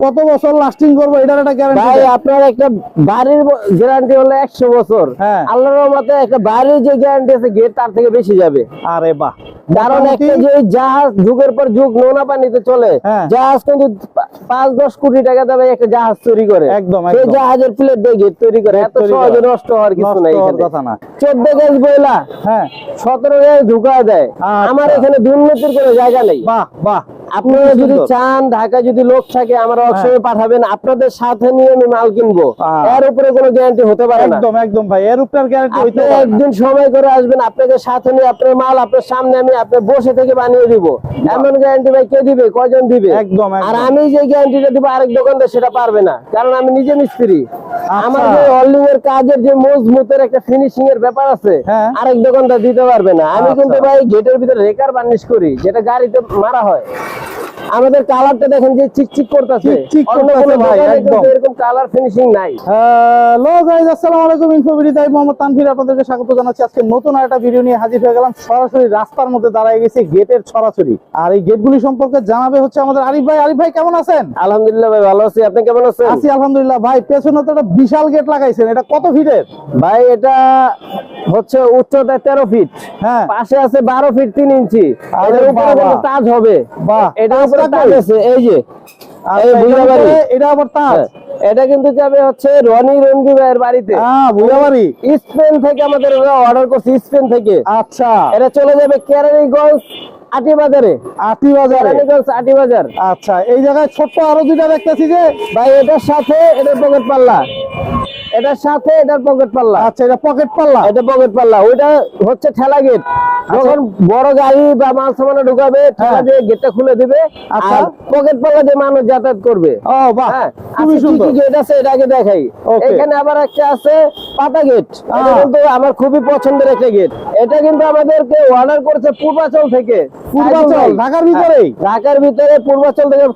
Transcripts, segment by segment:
কত বছর লাস্টিং করব এটার একটা ভাই গ্যারান্টি আপনার একটা বাড়ির গ্যারান্টি হলো একশো বছর। হ্যাঁ। আল্লাহর রহমতে একটা বাড়ির যে গ্যারান্টি আছে গেট তার থেকে বেশি যাবে। আরে বাহ। কারণ একটা যে জাহাজ যুগের পর যুগ নোনা পানিতে চলে হ্যাঁ। জাহাজ কিন্তু পাঁচ দশ কোটি টাকা দেবে একটা জাহাজ তৈরি করে। একদম, সেই জাহাজের প্লেট দিয়ে গেট তৈরি করে। এত সহজে নষ্ট হওয়ার কিছু নাই কথা না। চোদ্দ গ্যাস বইলা হ্যাঁ। সতেরো গ্যাস ঢুকা দেয়। আচ্ছা। আমার এখানে দুর্নীতির কোনো জায়গা নেই। বাহ বাহ। আপনারা যদি চান ঢাকা যদি লোক থাকে আমার ওয়ার্কশপে পাঠাবেন। আপনাদের সাথে নিয়ে আমি মাল কিনবো। এর উপরে কোনো গ্যারান্টি হতে পারে না। একদম একদম ভাই এর উপর গ্যারান্টি হইতে পারে একদিন সময় করে আসবেন আপনাকে সাথে নিয়ে আপনার মাল আপনার সামনে আমি আপনার বসে থেকে বানিয়ে দিব। এমন গ্যারান্টি ভাই কে দিবে কয়জন দিবে? একদম। আর আমি যে গ্যারান্টিটা দিব আরেক দোকানদার সেটা পারবে না। কারণ আমি নিজে মিস্ত্রি। আচ্ছা। অলিং এর কাজের যে মজবুতের একটা ফিনিশিং এর ব্যাপার আছে হ্যাঁ। আরেক দোকানটা দিতে পারবে না আমি আচ্ছা। কিন্তু ভাই গেটের ভিতরে রেকার বার্নিশ করি যেটা গাড়িতে মারা হয় আমাদের কালারটা দেখেন যে চিকচিক করতেছে। চিকচিক করতাছে ভাই, একদম। এরকম কালার ফিনিশিং নাই। হ্যালো গাইজ আসসালামু আলাইকুম ইনফোবিডি তাই মোহাম্মদ তানভীর আপনাদেরকে স্বাগত জানাচ্ছি। আজকে নতুন একটা ভিডিও নিয়ে হাজির হয়ে গেলাম। সরাসরি রাস্তার মধ্যে দাঁড়ায় গেছি গেটের ছড়াছড়ি। আর এই গেটগুলি সম্পর্কে জানাবে হচ্ছে আমাদের আরিফ ভাই। আরিফ ভাই কেমন আছেন? আলহামদুলিল্লাহ ভাই ভালো আছি। আপনি কেমন আছেন? আছি আলহামদুলিল্লাহ। ভাই পেছনে তো একটা বিশাল গেট লাগাইছেন। এটা কত ফিটের ভাই এটা হচ্ছে উচ্চতা তেরো ফিট হ্যাঁ। পাশে আছে বারো ফিট তিন ইঞ্চি আরে এটার উপরে তাজ হবে। বাহ। এটা উপরে তাজটা আছে এই যে এই এটার এটা আবার তাজ হ্যাঁ, এটা কিন্তু যাবে হচ্ছে রনি রঞ্জি ভাইয়ের বাড়িতে। হ্যাঁ বুড়াবাড়ি স্পেন থেকে আমাদের অর্ডার করছি স্পেন থেকে। আচ্ছা। এটা চলে যাবে কেরানীগঞ্জ আটি বাজারে আটি বাজারে আটি বাজার আচ্ছা এই জায়গায় ছোট্ট আরও দুইটা দেখতেছি যে ভাই এটার সাথে এটার পকেট পাল্লা এটার সাথে এটার পকেট পাল্লা। আচ্ছা এটা পকেট পাল্লা? এটা পকেট পাল্লা। ওইটা হচ্ছে ঠেলা গেট যখন বড় গাড়ি বা মাল সামানা ঢুকাবে ঠেলা হ্যাঁ। দিয়ে গেটটা খুলে দিবে আচ্ছা। আর পকেট পাল্লা দিয়ে মানুষ যাতায়াত করবে। ও বাহ হ্যাঁ খুবই আচ্ছা, সুন্দর কি গেট আছে এটা আগে দেখাই। এখানে আবার একটা আছে পাতা গেট এটা কিন্তু আমার খুবই পছন্দের একটা গেট এটা কিন্তু আমাদেরকে অর্ডার করেছে পূর্বাচল থেকে। পূর্বাচল, ঢাকার ভিতরেই? হ্যাঁ, ঢাকার ভিতরে পূর্বাচল থেকে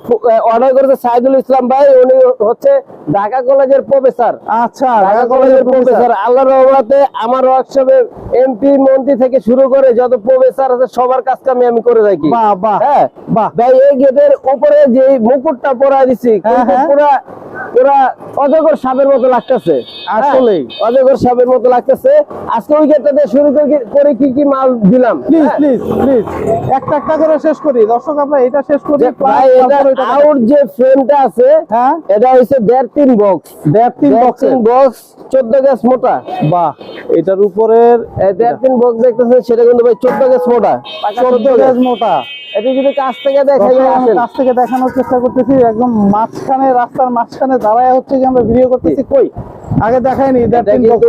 অর্ডার করেছে সাইদুল ইসলাম ভাই। উনি হচ্ছে ঢাকা কলেজের প্রফেসর। আচ্ছা ঢাকা কলেজের প্রফেসর। আল্লাহর রহমতে আমার ওয়ার্কশপে এমপি মন্ত্রী থেকে শুরু করে যত প্রফেসর আছে সবার কাজ আমি আমি করে থাকি। বাহ বাহ হ্যাঁ। বাহ। ভাই এই গেটের উপরে যে মুকুটটা পরা দিছি কিন্তু। পুরা পুরা অজগর সাপের মতো লাগতেছে। আসলেই। অজগর সাপের মতো লাগতেছে। আজকে ওই গেটটা শুরু করে- করে কি কি মাল দিলাম? প্লিজ হ্যাঁ। প্লিজ প্লিজ একটা একটা করে শেষ করি। দর্শক আমরা এটা শেষ করি যে plus ভাই এটা তারপরে আউট যে ফ্রেমটা আছে হ্যাঁ। এটা দেড় তিন বক্স দেড় তিন দেড় বক্স চোদ্দ গ্যাস মোটা। বাহ এটার উপরের এই দেড় তিন বক্স দেখতেছেন সেটা কিন্তু ভাই চোদ্দ গ্যাস মোটা। চোদ্দ 14 গ্যাস। মোটা। এটা যদি কাছ থেকে দেখাই আসেন। কাছ থেকে দেখানোর চেষ্টা করতেছি একদম মাঝখানে রাস্তার মাঝখানে দাঁড়ায় হচ্ছে যে আমরা ভিডিও করতেছি কই? আগে দেখাইনি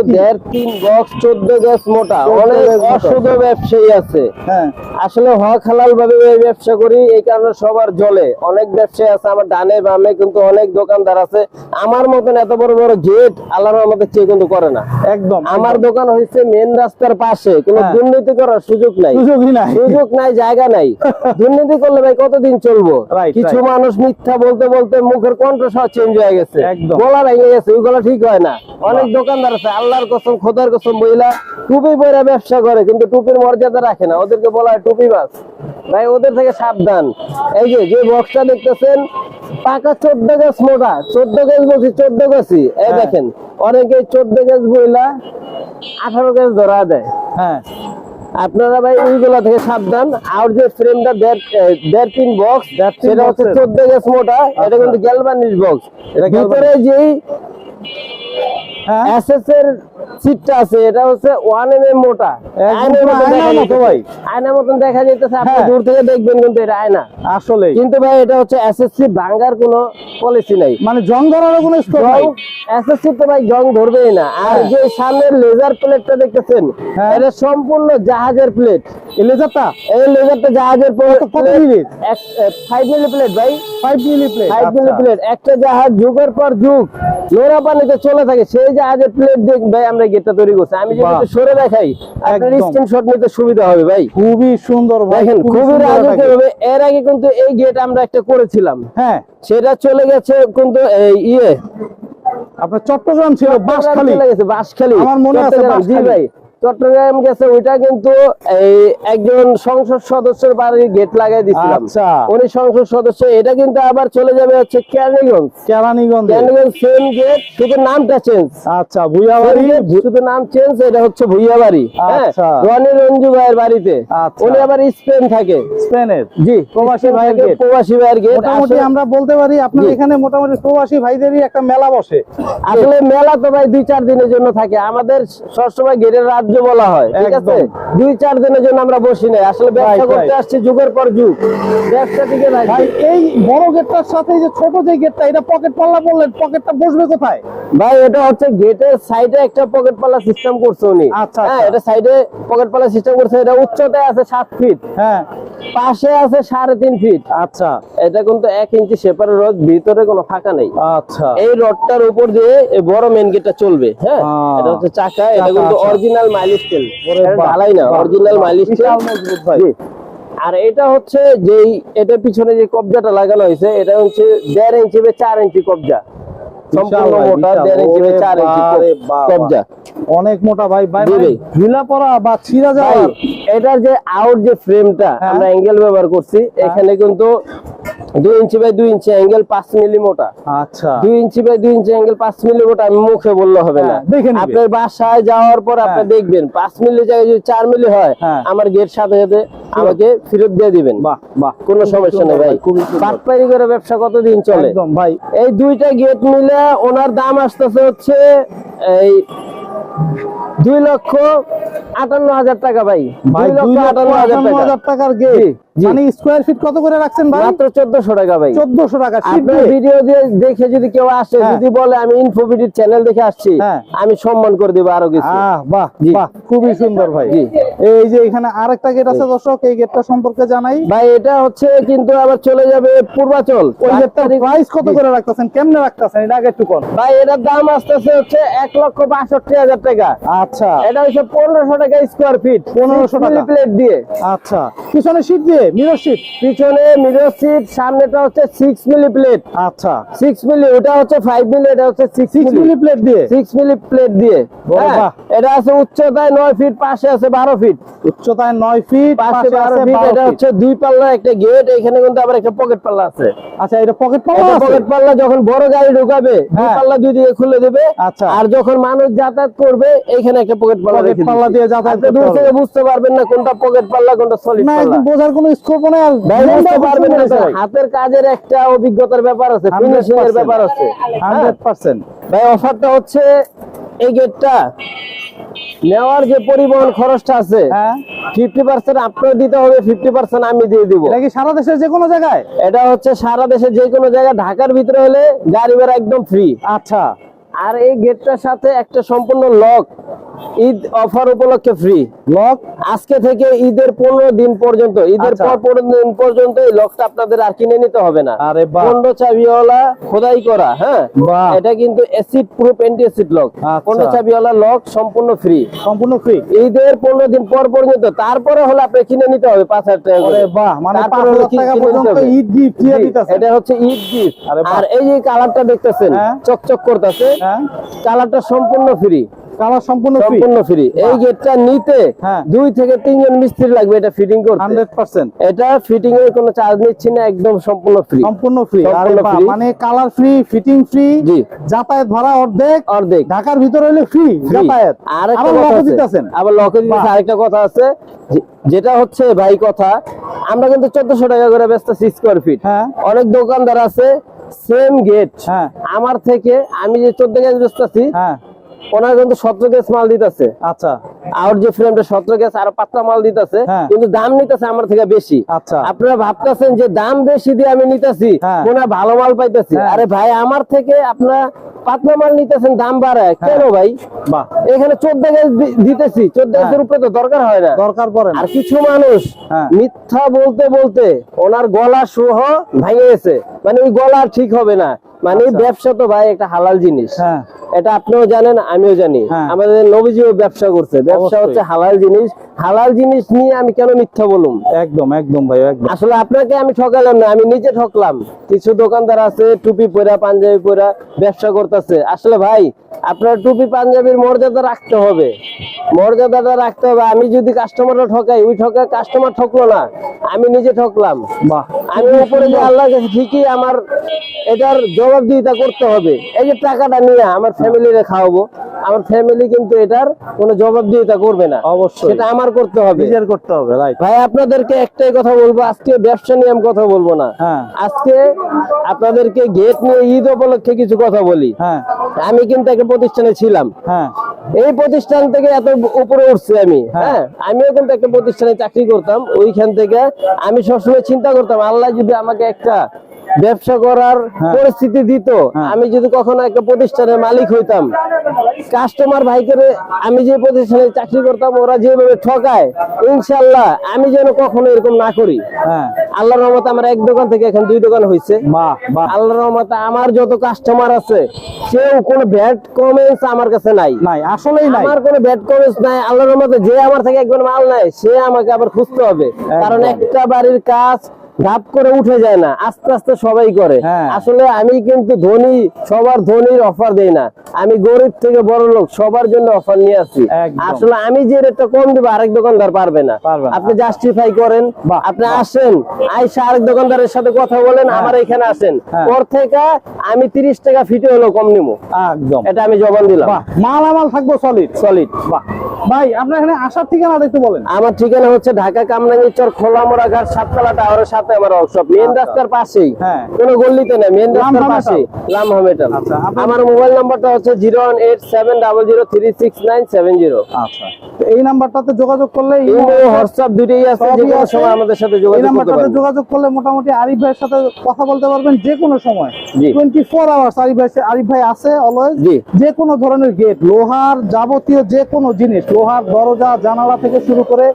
দেড় তিন বক্স চোদ্দ গ্যাস মোটা। অনেক অশুদ্ধ ব্যবসায়ী আছে। হ্যাঁ। আসলে হক হালাল ভাবে ব্যবসা করি এই কারণে সবার জলে অনেক ব্যবসায়ী আছে আমার ডানে বামে কিন্তু অনেক দোকানদার আছে। আমার মতন এত বড় বড় গেট আল্লাহর আমাদের চেয়ে কিন্তু করে না। একদম আমার দোকান হয়েছে মেন রাস্তার পাশে। কোনো হ্যাঁ। দুর্নীতি করার সুযোগ নাই। সুযোগই নাই। সুযোগ নাই জায়গা নাই। দুর্নীতি করলে ভাই কতদিন চলবো? কিছু মানুষ মিথ্যা বলতে বলতে মুখের কণ্ঠ সব চেঞ্জ হয়ে গেছে। একদম। গলা ভেঙে গেছে ওই গলা ঠিক হয় না। অনেক দোকানদার আছে আল্লাহর কসম খোদার কসম বইলা টুপি পরে ব্যবসা করে কিন্তু টুপির মর্যাদা রাখে না। ওদেরকে বলা হয় টুপি বাস ভাই ওদের থেকে সাবধান। এই যে যে বক্সটা দেখতেছেন পাকা চোদ্দ গাছ মোটা চোদ্দ গাছ বলছি চোদ্দ গাছই এই হ্যাঁ। দেখেন অনেকে চোদ্দ গাছ বইলা আঠারো গাছ ধরা দেয়। হ্যাঁ। আপনারা ভাই ওইগুলা থেকে সাবধান। আর যে ফ্রেমটা দেড় তিন বক্স সেটা হচ্ছে চোদ্দ গ্যাস মোটা এটা কিন্তু গ্যালভানিশ বক্স এটা ভিতরে যেই এসএস এর সিটটা আছে এটা হচ্ছে ওয়ান এম এম মোটা আয়নার মতন দেখা আয়নার যাইতেছে। ভাই। আয়নার মতন দেখা যাইতেছে আপনি হ্যাঁ। দূর থেকে দেখবেন কিন্তু এটা আয়না। আসলে কিন্তু ভাই এটা হচ্ছে এসএসসি ভাঙ্গার কোনো পলিসি নাই। মানে জং ধরারও কোনো স্কোপ নাই। এসএসসি তো ভাই জং ধরবেই না। আর হ্যাঁ। যে সামনের লেজার প্লেটটা দেখতেছেন হ্যাঁ। এটা সম্পূর্ণ জাহাজের প্লেট এই লেজারটা এই লেজারটা জাহাজের কত মিনিট ফাইভ মিলি প্লেট ভাই। Five milli plate five milli plate একটা জাহাজ যুগের পর যুগ। নোরা পানিতে চলে থাকে সেই যে আজ প্লেট দেখ ভাই আমরা গেটটা তৈরি করছি। আমি যদি সরে দেখাই আপনার। স্ক্রিনশট নিতে সুবিধা হবে ভাই। খুবই সুন্দর ভাই দেখেন খুবই রাজকীয় হবে। এর আগে কিন্তু এই গেট আমরা একটা করেছিলাম। হ্যাঁ। সেটা চলে গেছে কিন্তু এই ইয়ে। আপনার চট্টগ্রাম ছিল গেছে বাঁশখালী। আমার মনে আছে জি ভাই। চট্টগ্রাম গেছে ওইটা কিন্তু এই একজন সংসদ সদস্যের বাড়ির গেট লাগাই দিছিলাম। আচ্ছা। উনি সংসদ সদস্য এটা কিন্তু আবার চলে যাবে হচ্ছে কেরানীগঞ্জ। কেরানীগঞ্জ। কেরানীগঞ্জ সেম গেট শুধু নামটা চেঞ্জ আচ্ছা ভুইয়াবাড়ি? শুধু নাম চেঞ্জ এটা হচ্ছে ভুইয়া বাড়ি হ্যাঁ? আচ্ছা। রনি রঞ্জু ভাইয়ের বাড়িতে। আচ্ছা। উনি আবার স্পেন থাকে। স্পেনের? জি প্রবাসী ভাইয়ের গেট। প্রবাসী ভাইয়ের গেট মোটামুটি আমরা বলতে পারি আপনার এখানে মোটামুটি প্রবাসী ভাইদেরই একটা মেলা বসে। আসলে মেলা তো ভাই দুই চার দিনের জন্য থাকে। আমাদের সবসময় গেটের রাজ্য বলা হয় ঠিক আছে? দুই চার দিনের জন্য আমরা বসি নাই। আসলে ব্যবসা করতে. আসছি যুগের পর যুগ। ব্যবসা টিকে ভাই এই বড় গেটটার সাথে যে ছোট যে গেটটা এটা পকেট পাল্লা বললেন পকেটটা বসবে কোথায়? ভাই এটা হচ্ছে গেটের সাইডে একটা পকেট পাল্লা সিস্টেম করছে উনি। আচ্ছা, হ্যাঁ আচ্ছা। এটা সাইডে পকেট পাল্লা সিস্টেম করছে। এটা উচ্চতায় আছে সাত ফিট হ্যাঁ। পাশে আছে সাড়ে তিন ফিট আচ্ছা। এটা কিন্তু এক ইঞ্চি সেপারের রড ভিতরে কোনো ফাঁকা নেই। আচ্ছা। এই রডটার উপর দিয়ে বড় মেন গেটটা চলবে হ্যাঁ? এটা হচ্ছে চাকা এটা কিন্তু। অরিজিনাল মাইলেজ তেল ওরে ঢালাই না অরিজিনাল মাইলেজ বিশাল মজবুত ভাই। আর এটা হচ্ছে যেই এটা পিছনে যে কবজাটা লাগানো হয়েছে এটা হচ্ছে দেড় ইঞ্চি বে চার ইঞ্চি কবজা। সম্পূর্ণ মোটা কবজা অনেক মোটা ভাই ভাই। ঢিলা পড়া বা ছিঁড়া ভাই, যাওয়ার এটার যে আউট যে ফ্রেমটা হ্যাঁ। আমরা অ্যাঙ্গেল ব্যবহার করছি এখানে কিন্তু দুই ইঞ্চি বাই দুই ইঞ্চি অ্যাঙ্গেল পাঁচ মিলি মোটা। আচ্ছা। দুই ইঞ্চি বাই দুই ইঞ্চি অ্যাঙ্গেল পাঁচ মিলি মোটা আমি মুখে বললে হবে না। হ্যাঁ, আপনার বাসায় যাওয়ার পর আপনি হ্যাঁ। দেখবেন পাঁচ মিলি জায়গায় যদি চার মিলি হয় হ্যাঁ। আমার গেট সাথে সাথে আমাকে ফেরত দিয়ে দিবেন। বাহ বাহ। কোনো সমস্যা নেই ভাই। খুবই করে ব্যবসা কতদিন চলে? একদম ভাই। এই দুইটা গেট মিলে ওনার দাম আসতেছে হচ্ছে এই দুই লক্ষ আটান্ন হাজার টাকা ভাই। দুই লক্ষ আটান্ন হাজার টাকার গেট। মানে স্কোয়ার ফিট কত করে রাখছেন ভাই? মাত্র চোদ্দশো টাকা ভাই। চোদ্দশো টাকা আপনার ভিডিও দিয়ে দেখে যদি কেউ আসে হ্যাঁ। যদি বলে আমি ইনফোভিডির চ্যানেল দেখে আসছি হ্যাঁ। আমি সম্মান করে দেবো আরও কিছু। বাহ বাহ খুবই সুন্দর ভাই। এই যে এখানে আরেকটা গেট আছে দর্শক এই গেটটা সম্পর্কে জানাই। ভাই এটা হচ্ছে কিন্তু আবার চলে যাবে পূর্বাচল। ওই প্রাইস কত করে রাখতেছেন? কেমনে রাখতেছেন? এটা আগে একটু কোন ভাই এটার দাম আসতেছে হচ্ছে এক লক্ষ বাষট্টি হাজার টাকা। আচ্ছা। এটা হচ্ছে পনেরোশো টাকা স্কোয়ার ফিট 1500 টাকা। প্লেট দিয়ে। আচ্ছা। পিছনে শীত দিয়ে মিরর শীট পিছনে মিরর সিট সামনেটা হচ্ছে সিক্স মিলি প্লেট আচ্ছা। সিক্স মিলি ওটা হচ্ছে ফাইভ মিলি এটা হচ্ছে six six milli milli plate দিয়ে? সিক্স মিলি প্লেট দিয়ে। ওরে হ্যাঁ, বাহ। এটা আছে উচ্চতায় নয় ফিট পাশে আছে বারো ফিট উচ্চতায় নয় ফিট পাশে পাশে বারো আছে ফিট এটা হচ্ছে দুই পাল্লার একটা গেট এখানে কিন্তু আবার একটা পকেট পাল্লা আছে। আচ্ছা এটা পকেট পাওয়া আছে? পকেট পাল্লা যখন বড় গাড়ি ঢুকাবে দুই হ্যাঁ। পাল্লা দুই দিকে খুলে দেবে। আচ্ছা। আর যখন মানুষ যাতায়াত করবে এখানে একটা পকেট পাল্লা রেখে পাল্লা দিয়ে যাতায়াত আপনি দূর থেকে বুঝতে পারবেন না কোনটা পকেট পাল্লা কোনটা সলিড পাল্লা একদম বোঝার কোনো স্কোপ নেই আর বুঝতে পারবেন না হাতের কাজের একটা অভিজ্ঞতার ব্যাপার আছে ফিনিশিং এর ব্যাপার আছে। হ্যাঁ? 100% ভাই অফারটা হচ্ছে এই গেটটা নেওয়ার যে পরিবহন খরচটা আছে হ্যাঁ। ফিফটি পার্সেন্ট আপনার দিতে হবে ফিফটি পার্সেন্ট আমি দিয়ে দিব। এটা কি সারা দেশের যে কোনো জায়গায়? এটা হচ্ছে সারা দেশে যে কোনো জায়গায় ঢাকার ভিতরে হলে গাড়ি ভাড়া একদম ফ্রি আচ্ছা। আর এই গেটটার সাথে একটা সম্পূর্ণ লক ঈদ অফার উপলক্ষে ফ্রি লক আজকে থেকে ঈদের পনেরো দিন পর্যন্ত ঈদের আচ্ছা। পর পনেরো দিন পর্যন্ত এই লকটা আপনাদের আর কিনে নিতে হবে না। আরে পনেরো চাবিওয়ালা খোদাই করা হ্যাঁ? এটা কিন্তু acid proof anti acid lock. পনেরো চাবিওয়ালা লক সম্পূর্ণ ফ্রি সম্পূর্ণ ফ্রি ঈদের পনেরো দিন পর পর্যন্ত তারপরে হলে আপনি কিনে নিতে হবে পাঁচ হাজার টাকা করে। বাহ মানে এটা হচ্ছে ঈদ গিফট আর এই যে কালারটা দেখতেছেন হ্যাঁ। চকচক করতেছে হ্যাঁ। কালারটা সম্পূর্ণ ফ্রি কালার সম্পূর্ণ ফ্রি সম্পূর্ণ ফ্রি এই গেটটা নিতে হ্যাঁ। দুই থেকে তিনজন মিস্ত্রি লাগবে এটা ফিটিং করতে। Hundred percent. এটা ফিটিং এর কোনো চার্জ নিচ্ছি না একদম সম্পূর্ণ ফ্রি সম্পূর্ণ ফ্রি মানে কালার ফ্রি ফিটিং ফ্রি জি। যাতায়াত ভাড়া অর্ধেক অর্ধেক। ঢাকার ভিতরে হলে ফ্রি যাতায়াত। আর একটা আবার কথা আছে। দিতেছেন। আবার লকে দিতেছে। আরেকটা কথা আছে। যেটা হচ্ছে ভাই কথা আমরা কিন্তু চোদ্দশো টাকা করে বেচতেছি স্কোয়ার ফিট হ্যাঁ। অনেক দোকানদার আছে সেম গেট হ্যাঁ। আমার থেকে আমি যে চোদ্দ গ্যাস বেচতেছি হ্যাঁ। ওনার কিন্তু সতেরো গ্যাস মাল দিতেছে। আচ্ছা। আর যে ফ্রেমটা সতেরো গ্যাস আর পাতলা মাল দিতেছে হ্যাঁ। কিন্তু দাম নিতেছে আমার থেকে বেশি। আচ্ছা। আপনারা ভাবতেছেন যে দাম বেশি দিয়ে আমি নিতেছি হ্যাঁ। হয় ভালো মাল পাইতেছি। হ্যাঁ। আরে ভাই আমার থেকে আপনারা পাতলা মাল নিতেছেন দাম বাড়ায়। কেন ভাই? এখানে চোদ্দ গ্যাস দিতেছি চোদ্দ গ্যাসের উপরে তো দরকার হয় না। দরকার পড়ে আর কিছু মানুষ। মিথ্যা বলতে বলতে ওনার গলা সহ ভেঙে গেছে। মানে ওই গলা ঠিক হবে না। মানে আচ্ছা। ব্যবসা তো ভাই একটা হালাল জিনিস। এটা আপনিও জানেন আমিও জানি। হ্যাঁ। আমাদের নবীজিও ব্যবসা করছে। ব্যবসা হচ্ছে হালাল জিনিস। হালাল জিনিস নিয়ে আমি কেন মিথ্যা বলুম? একদম একদম ভাই একদম। আসলে আপনাকে আমি ঠকালাম না আমি নিজে ঠকলাম। কিছু দোকানদার আছে টুপি পরা পাঞ্জাবি পরা ব্যবসা করতেছে। আসলে ভাই আপনার টুপি পাঞ্জাবির মর্যাদা রাখতে হবে। মর্যাদাটা রাখতে হবে। আমি যদি কাস্টমারটা ঠকাই ওই ঠকা কাস্টমার ঠকলো না। আমি নিজে ঠকলাম। বাহ। আমি উপরে যে আল্লাহর কাছে ঠিকই আমার এটার জবাবদিহিতা করতে হবে। এই যে টাকাটা নিয়ে আমার ফ্যামিলিরে খাওয়াবো। আমার ফ্যামিলি কিন্তু এটার কোনো জবাবদিহিতা করবে না। অবশ্যই। সেটা আমার করতে হবে। নিজের করতে হবে রাইট ভাই আপনাদেরকে একটাই কথা বলব আজকে ব্যবসা নিয়ে আমি কথা বলব না। হ্যাঁ। আজকে আপনাদেরকে গেট নিয়ে ঈদ উপলক্ষে কিছু কথা বলি। হ্যাঁ। আমি কিন্তু একটা প্রতিষ্ঠানে ছিলাম। হ্যাঁ। এই প্রতিষ্ঠান থেকে এত উপরে উঠছি আমি। হ্যাঁ আমিও কিন্তু একটা প্রতিষ্ঠানে চাকরি করতাম। ওইখান থেকে আমি সবসময় চিন্তা করতাম আল্লাহ যদি আমাকে একটা ব্যবসা করার হ্যাঁ। পরিস্থিতি দিত। হ্যাঁ। আমি যদি কখনো একটা প্রতিষ্ঠানের মালিক হইতাম কাস্টমার ভাইকে আমি যে প্রতিষ্ঠানে চাকরি করতাম ওরা যেভাবে ঠকায় ইনশাল্লাহ আমি যেন কখনো এরকম না করি। হ্যাঁ। আল্লাহর রহমতে আমার এক দোকান থেকে এখন দুই দোকান হয়েছে আল্লাহর রহমতে আমার যত কাস্টমার আছে কেউ কোনো ব্যাড কমেন্টস আমার কাছে নাই। নাই আসলেই নাই। আমার কোনো ব্যাড কমেন্টস নাই আল্লাহর রহমতে যে আমার থেকে একবার মাল নেয় সে আমাকে আবার খুঁজতে হবে। কারণ একটা বাড়ির কাজ ধাপ করে উঠে যায় না আস্তে আস্তে সবাই করে। হ্যাঁ। আসলে আমি কিন্তু ধনী সবার ধনীর অফার দেই না। আমি গরিব থেকে বড় লোক সবার জন্য অফার নিয়ে আসছি আসলে আমি যে রেটটা কম দেবো আরেক দোকানদার পারবে না। আপনি জাস্টিফাই করেন আপনি আসেন আইসা আরেক দোকানদারের সাথে কথা বলেন আমার এখানে আসেন। হ্যাঁ। ওর থেকে আমি তিরিশ টাকা ফিটে হলো কম নিবো। একদম। এটা আমি জবান দিলাম। মালামাল থাকব সলিড সলিড বাহ। ভাই আপনার এখানে আসার ঠিকানাটা একটু বলেন। আমার ঠিকানা হচ্ছে ঢাকা কামরাঙ্গীরচর খোলামোড়া ঘাট সাততলা টাওয়ারের সাথে আমার ওয়ার্কশপ মেন আচ্ছা। রাস্তার পাশেই। হ্যাঁ। কোনো গল্লিতে না মেন রাস্তার লামহা মেটাল আচ্ছা, আমার মোবাইল নাম্বারটা হচ্ছে zero one eight seven double zero three six nine seven zero. আচ্ছা। এই নাম্বারটাতে যোগাযোগ করলে ইমো হোয়াটসঅ্যাপ দুটোই আছে যে কোনো সময় আমাদের সাথে যোগাযোগ করতে নাম্বারটাতে যোগাযোগ করলে মোটামুটি আরিফ ভাইয়ের সাথে কথা বলতে পারবেন যে কোনো সময়। জি। টোয়েন্টি ফোর আওয়ার্স আরিফ ভাই আরিফ ভাই আছে অলওয়েজ। যে কোনো ধরনের গেট লোহার যাবতীয় যে কোনো জিনিস লোহার দরজা, জানালা থেকে শুরু করে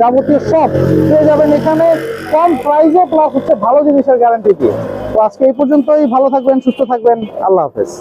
যাবতীয় সব পেয়ে যাবেন এখানে। কম প্রাইজে প্লাস হচ্ছে ভালো জিনিসের গ্যারান্টি দিয়ে। তো আজকে এই পর্যন্তই। ভালো থাকবেন, সুস্থ থাকবেন। আল্লাহ হাফেজ।